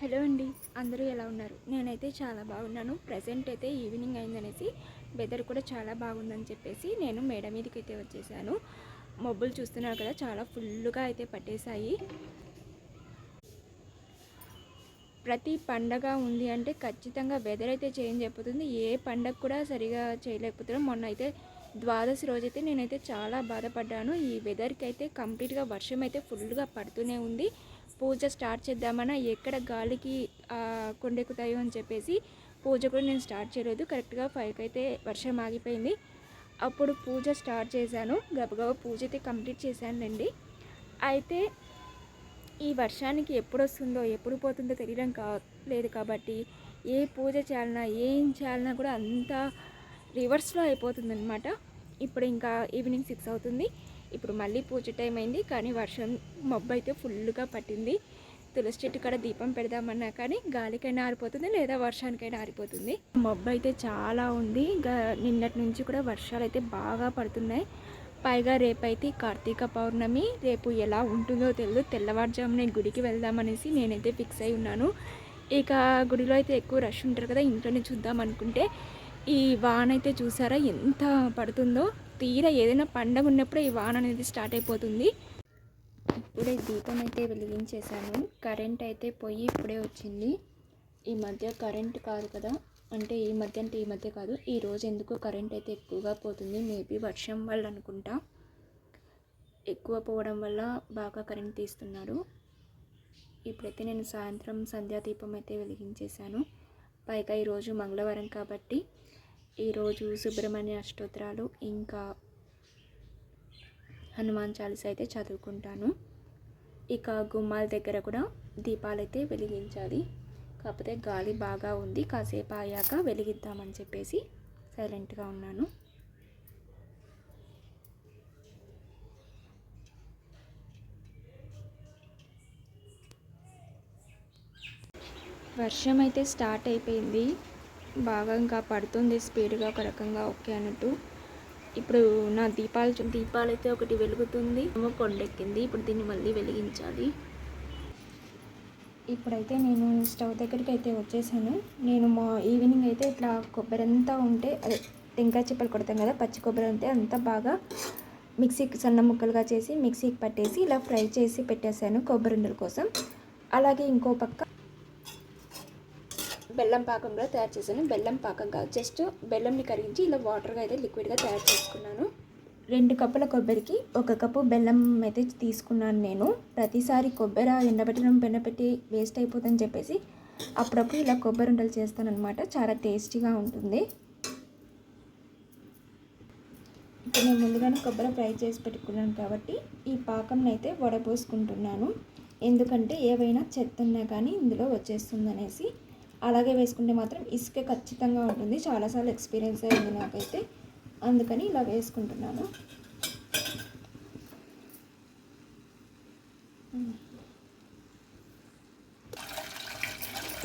Hello అండి అందరూ ఎలా ఉన్నారు? నేనైతే చాలా బాగున్నాను. ప్రజెంట్ అయితే ఈవినింగ్ అయిందనేసి వెదర్ కూడా చాలా బాగుందని చెప్పేసి నేను మేడ మీదకి అయితే వచ్చేసాను. మబ్బులు చూస్తున్నారు కదా చాలా ఫుల్గా అయితే పట్టేశాయి. ప్రతి పండగ ఉంది అంటే ఖచ్చితంగా వెదర్ అయితే చేంజ్ అయిపోతుంది. ఏ పండగ కూడా సరిగా చేయలేకపోతున్నాం. మొన్న అయితే ద్వాదశి రోజైతే నేనైతే చాలా బాధపడ్డాను. ఈ వెదర్కి అయితే కంప్లీట్గా వర్షం అయితే ఫుల్గా పడుతూనే ఉంది. పూజ స్టార్ట్ చేద్దామన్నా ఎక్కడ గాలికి కొండెక్కుతాయో అని చెప్పేసి పూజ కూడా నేను స్టార్ట్ చేయలేదు. కరెక్ట్గా ఫైవ్కి అయితే వర్షం ఆగిపోయింది. అప్పుడు పూజ స్టార్ట్ చేశాను. గబగబా పూజ అయితే కంప్లీట్ చేశానండి అయితే ఈ వర్షానికి ఎప్పుడు వస్తుందో ఎప్పుడు పోతుందో తెలియడం కా లేదు కాబట్టి ఏ పూజ చేయాలన్నా ఏం చేయాలన్నా కూడా అంతా రివర్స్లో అయిపోతుంది అనమాట ఇప్పుడు ఇంకా ఈవినింగ్ సిక్స్ అవుతుంది. ఇప్పుడు మళ్ళీ పూజ టైం అయింది కానీ వర్షం మబ్బు అయితే ఫుల్గా పట్టింది. తులసి చెట్టు కాడ దీపం పెడదామన్నా కానీ గాలికైనా ఆరిపోతుంది లేదా వర్షానికైనా ఆరిపోతుంది. మబ్బు అయితే చాలా ఉంది. ఇంకా నిన్నటి నుంచి కూడా వర్షాలు అయితే బాగా పడుతున్నాయి. పైగా రేపైతే కార్తీక పౌర్ణమి. రేపు ఎలా ఉంటుందో తెలియదు తెల్లవారుజామున గుడికి వెళ్దామనేసి నేనైతే ఫిక్స్ అయి ఉన్నాను. ఇక గుడిలో అయితే ఎక్కువ రష్ ఉంటారు కదా ఇంట్లోనే చూద్దాం అనుకుంటే. ఈ వాన అయితే చూసారా ఎంత పడుతుందో? తీరా ఏదైనా పండగ ఉన్నప్పుడే ఈ వాన అనేది స్టార్ట్ అయిపోతుంది. ఇప్పుడే దీపం అయితే వెలిగించేశాను. కరెంట్ అయితే పోయి ఇప్పుడే వచ్చింది. ఈ మధ్య కరెంట్ కాదు కదా. అంటే ఈ మధ్య అంటే ఈ మధ్య కాదు. ఈ రోజు ఎందుకు కరెంట్ అయితే ఎక్కువగా పోతుంది? మేబీ వర్షం వల్ల అనుకుంటా. ఎక్కువ పోవడం వల్ల బాగా కరెంట్ తీస్తున్నారు. ఇప్పుడైతే నేను సాయంత్రం సంధ్యాదీపం అయితే వెలిగించేశాను. పైగా ఈరోజు మంగళవారం కాబట్టి ఈరోజు సుబ్రహ్మణ్య అష్టోత్తరాలు ఇంకా హనుమాన్ చాలీస అయితే చదువుకుంటాను. ఇక గుమ్మాల దగ్గర కూడా దీపాలు అయితే వెలిగించాలి. కాకపోతే గాలి బాగా ఉంది. కాసేపు అయ్యాక వెలిగిద్దామని చెప్పేసి సైలెంట్గా ఉన్నాను. వర్షం అయితే స్టార్ట్ అయిపోయింది. బాగా ఇంకా పడుతుంది. స్పీడ్గా ఒక రకంగా ఓకే అన్నట్టు. ఇప్పుడు నా దీపాలు దీపాలు అయితే ఒకటి వెలుగుతుంది. ఏమో కొండెక్కింది. ఇప్పుడు దీన్ని మళ్ళీ వెలిగించాలి. ఇప్పుడైతే నేను స్టవ్ దగ్గరికి అయితే వచ్చేసాను. నేను మా ఈవినింగ్ అయితే ఇట్లా కొబ్బరి అంతా ఉంటే అదే టెంకాయ చిప్పలు కొడతాం కదా పచ్చి కొబ్బరి అంతే అంతా బాగా మిక్సీకి సన్న ముక్కలుగా చేసి మిక్సీకి పట్టేసి ఇలా ఫ్రై చేసి పెట్టేశాను కొబ్బరి ఉండల కోసం. అలాగే ఇంకో పక్క బెల్లం పాకంలో తయారు చేశాను. బెల్లం పాకం కాదు. జస్ట్ బెల్లంని కరిగించి ఇలా వాటర్గా అయితే లిక్విడ్గా తయారు చేసుకున్నాను. రెండు కప్పుల కొబ్బరికి ఒక కప్పు బెల్లం అయితే తీసుకున్నాను నేను. ప్రతిసారి కొబ్బరి ఎండబెట్టడం పెట్టి వేస్ట్ అయిపోతుందని చెప్పేసి అప్పుడప్పుడు ఇలా కొబ్బరి ఉండలు చేస్తాను అనమాట చాలా టేస్టీగా ఉంటుంది. ఇప్పుడు నేను ముందుగానే కొబ్బరి ఫ్రై చేసి పెట్టుకున్నాను కాబట్టి ఈ పాకంని అయితే వడపోసుకుంటున్నాను. ఎందుకంటే ఏవైనా చెత్త ఉన్నా కానీ ఇందులో వచ్చేస్తుంది అనేసి అలాగే వేసుకుంటే మాత్రం ఇసుక ఖచ్చితంగా ఉంటుంది. చాలాసార్లు ఎక్స్పీరియన్స్ అయింది నాకైతే. అందుకని ఇలా వేసుకుంటున్నాను.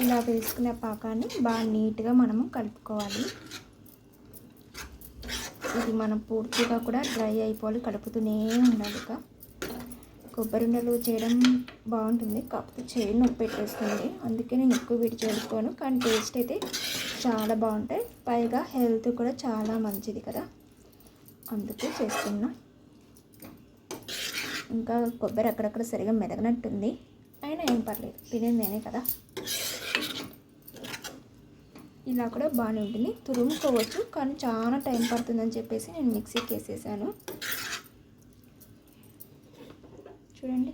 ఇలా వేసుకునే పాకాన్ని బాగా నీట్గా మనము కలుపుకోవాలి. ఇది మనం పూర్తిగా కూడా డ్రై అయిపోవాలి కలుపుతూనే ఉండాలి ఇక. కొబ్బరి ఉండలు చేయడం బాగుంటుంది. కాకపోతే చేయి నొప్పి పెట్టేస్తుంది. అందుకే నేను ఎక్కువ వీటి చేసుకోను కానీ టేస్ట్ అయితే చాలా బాగుంటాయి. పైగా హెల్త్ కూడా చాలా మంచిది కదా. అందుకే చేస్తున్నా. ఇంకా కొబ్బరి అక్కడక్కడ సరిగా మెదగనట్టుంది. అయినా ఏం పర్లేదు. తినేది నేనే కదా. ఇలా కూడా బాగానే ఉంటుంది. తురుముకోవచ్చు. కానీ చాలా టైం పడుతుందని చెప్పేసి నేను మిక్సీకి వేసేసాను. చూడండి.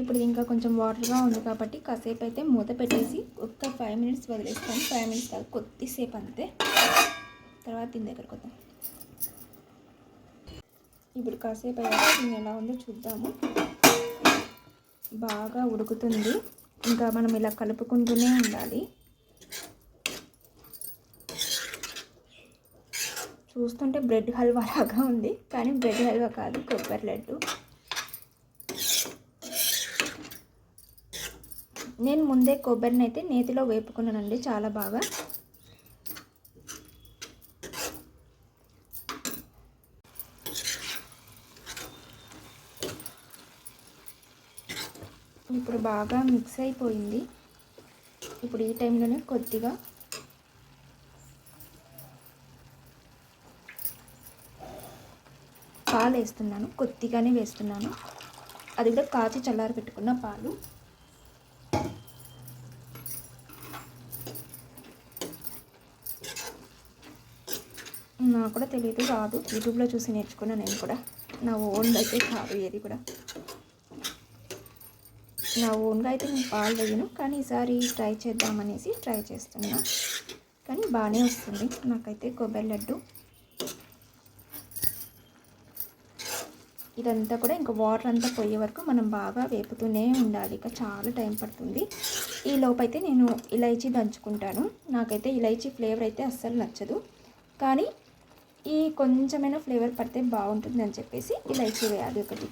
ఇప్పుడు ఇంకా కొంచెం వాటర్గా ఉంది కాబట్టి కాసేపు అయితే మూత పెట్టేసి ఒక్క ఫైవ్ మినిట్స్ వదిలేస్తాను. ఫైవ్ మినిట్స్ కాదు కొద్దిసేపు అంతే. తర్వాత దీని దగ్గరకు వద్దాం. ఇప్పుడు కాసేపు అయ్యాక దీన్ని ఎలా ఉందో చూద్దాము. బాగా ఉడుకుతుంది. ఇంకా మనం ఇలా కలుపుకుంటూనే ఉండాలి. చూస్తుంటే బ్రెడ్ హల్వా లాగా ఉంది కానీ బ్రెడ్ హల్వా కాదు కొబ్బరి లడ్డు. నేను ముందే కొబ్బరిని అయితే నేతిలో వేపుకున్నానండి చాలా బాగా. ఇప్పుడు బాగా మిక్స్ అయిపోయింది. ఇప్పుడు ఈ టైంలోనే కొద్దిగా పాలు వేస్తున్నాను కొద్దిగానే వేస్తున్నాను. అది కూడా కాచి చల్లారి పెట్టుకున్న పాలు. నాకు కూడా తెలియదు రాదు. యూట్యూబ్లో చూసి నేర్చుకున్నా నేను కూడా. నా ఓన్ అయితే కాదు ఏది కూడా. నా ఓన్గా అయితే నేను పాలు వేయను కానీ ఈసారి ట్రై చేద్దామనేసి ట్రై చేస్తున్నా. కానీ బాగానే వస్తుంది. నాకైతే కొబ్బరి లడ్డు ఇదంతా కూడా ఇంకా వాటర్ అంతా పోయే వరకు మనం బాగా వేపుతూనే ఉండాలి. ఇక చాలా టైం పడుతుంది. ఈ లోపైతే నేను ఇలైచీ దంచుకుంటాను. నాకైతే ఇలైచీ ఫ్లేవర్ అయితే అస్సలు నచ్చదు. కానీ ఈ కొంచెమైనా ఫ్లేవర్ పడితే బాగుంటుంది అని చెప్పేసి ఇలైచీ వేయాలి ఒకటి.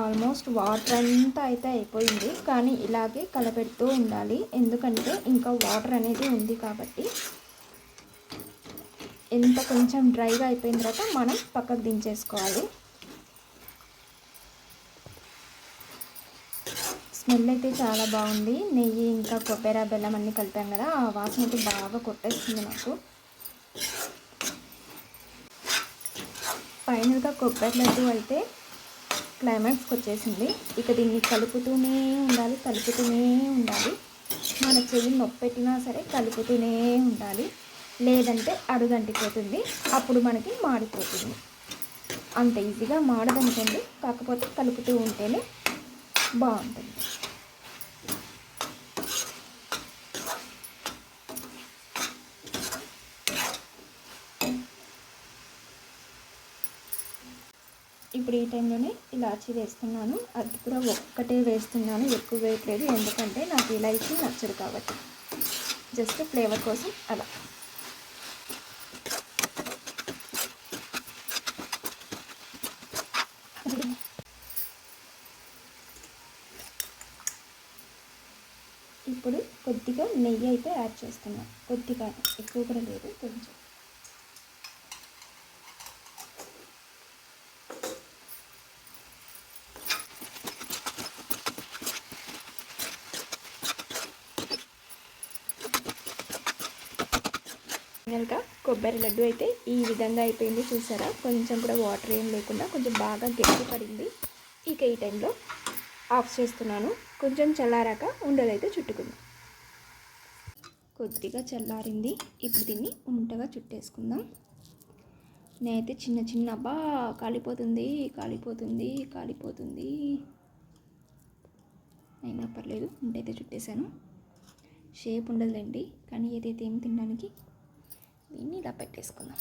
ఆల్మోస్ట్ వాటర్ అంతా అయితే అయిపోయింది. కానీ ఇలాగే కలపెడుతూ ఉండాలి. ఎందుకంటే ఇంకా వాటర్ అనేది ఉంది కాబట్టి ఎంత కొంచెం డ్రైగా అయిపోయిన తర్వాత మనం పక్కకు దించేసుకోవాలి. స్మెల్ అయితే చాలా బాగుంది. నెయ్యి ఇంకా కొబ్బరి బెల్లం అన్నీ కలిపాం కదా ఆ వాసన అయితే బాగా కొట్టేస్తుంది నాకు. ఫైనల్గా కొబ్బరి లడ్డు అయితే క్లైమాక్స్కి వచ్చేసింది. ఇక దీన్ని కలుపుతూనే ఉండాలి కలుపుతూనే ఉండాలి. మన చెవి నొప్పెట్టినా సరే కలుపుతూనే ఉండాలి. లేదంటే అడుగంటిపోతుంది. అప్పుడు మనకి మాడిపోతుంది. అంత ఈజీగా మాడదనుకోండి కాకపోతే కలుపుతూ ఉంటేనే బాగుంటుంది. ఇప్పుడు ఈ టైంలోనే ఇలాచి వేస్తున్నాను. అది కూడా ఒక్కటే వేస్తున్నాను ఎక్కువ వేయట్లేదు. ఎందుకంటే నాకు ఇలాచి నచ్చదు కాబట్టి. జస్ట్ ఫ్లేవర్ కోసం అలా. ఇప్పుడు కొద్దిగా నెయ్యి అయితే యాడ్ చేస్తున్నాం. కొద్దిగా ఎక్కువ కూడా లేదు కొంచెం. ఫైనల్గా కొబ్బరి లడ్డు అయితే ఈ విధంగా అయిపోయింది చూసారా? కొంచెం కూడా వాటర్ ఏం లేకుండా కొంచెం బాగా గట్టి పడింది ఇక ఈ టైంలో ఆఫ్ చేస్తున్నాను. కొంచెం చల్లారాక ఉండలైతే చుట్టుకుందాం. కొద్దిగా చల్లారింది. ఇప్పుడు దీన్ని ఉంటగా చుట్టేసుకుందాం. నేనైతే చిన్న చిన్న అబ్బా కాలిపోతుంది కాలిపోతుంది కాలిపోతుంది. అయినా పర్లేదు ఉంటైతే చుట్టేశాను. షేప్ ఉండదులేండి. కానీ ఏదైతే ఏం తినడానికి దీన్ని ఇలా పెట్టేసుకుందాం.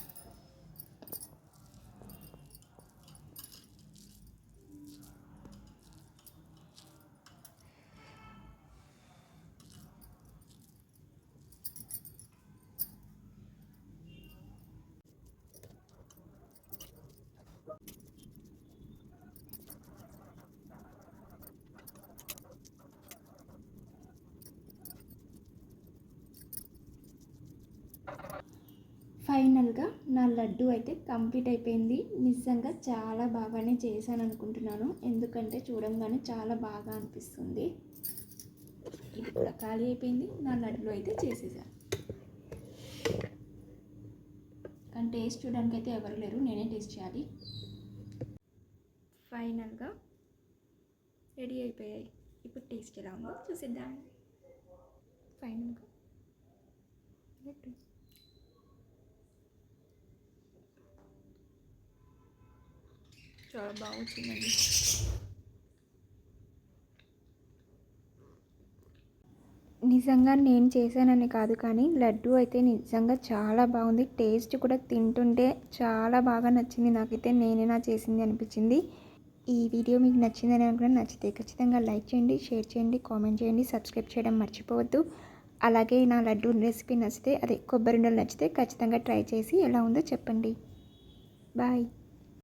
ఫైనల్గా నా లడ్డు అయితే కంప్లీట్ అయిపోయింది. నిజంగా చాలా బాగానే చేశాను అనుకుంటున్నాను. ఎందుకంటే చూడంగానే చాలా బాగా అనిపిస్తుంది. ఇది కూడా ఖాళీ అయిపోయింది. నా లడ్డు అయితే చేసేసాను కానీ టేస్ట్ చూడడానికి అయితే ఎవరు లేరు. నేనే టేస్ట్ చేయాలి. ఫైనల్గా రెడీ అయిపోయాయి. ఇప్పుడు టేస్ట్ ఎలా ఉందో చూసేద్దాం. ఫైనల్గా లడ్డు చాలా బాగా వచ్చిందండి నిజంగా నేను చేశానని కాదు కానీ లడ్డు అయితే నిజంగా చాలా బాగుంది. టేస్ట్ కూడా తింటుంటే చాలా బాగా నచ్చింది. నాకైతే నేనే నా చేసింది అనిపించింది. ఈ వీడియో మీకు నచ్చిందని అనుకున్నా నచ్చితే ఖచ్చితంగా లైక్ చేయండి షేర్ చేయండి కామెంట్ చేయండి సబ్స్క్రైబ్ చేయడం మర్చిపోవద్దు. అలాగే నా లడ్డు రెసిపీ నచ్చితే అదే కొబ్బరి ఉండలు నచ్చితే ఖచ్చితంగా ట్రై చేసి ఎలా ఉందో చెప్పండి. బాయ్.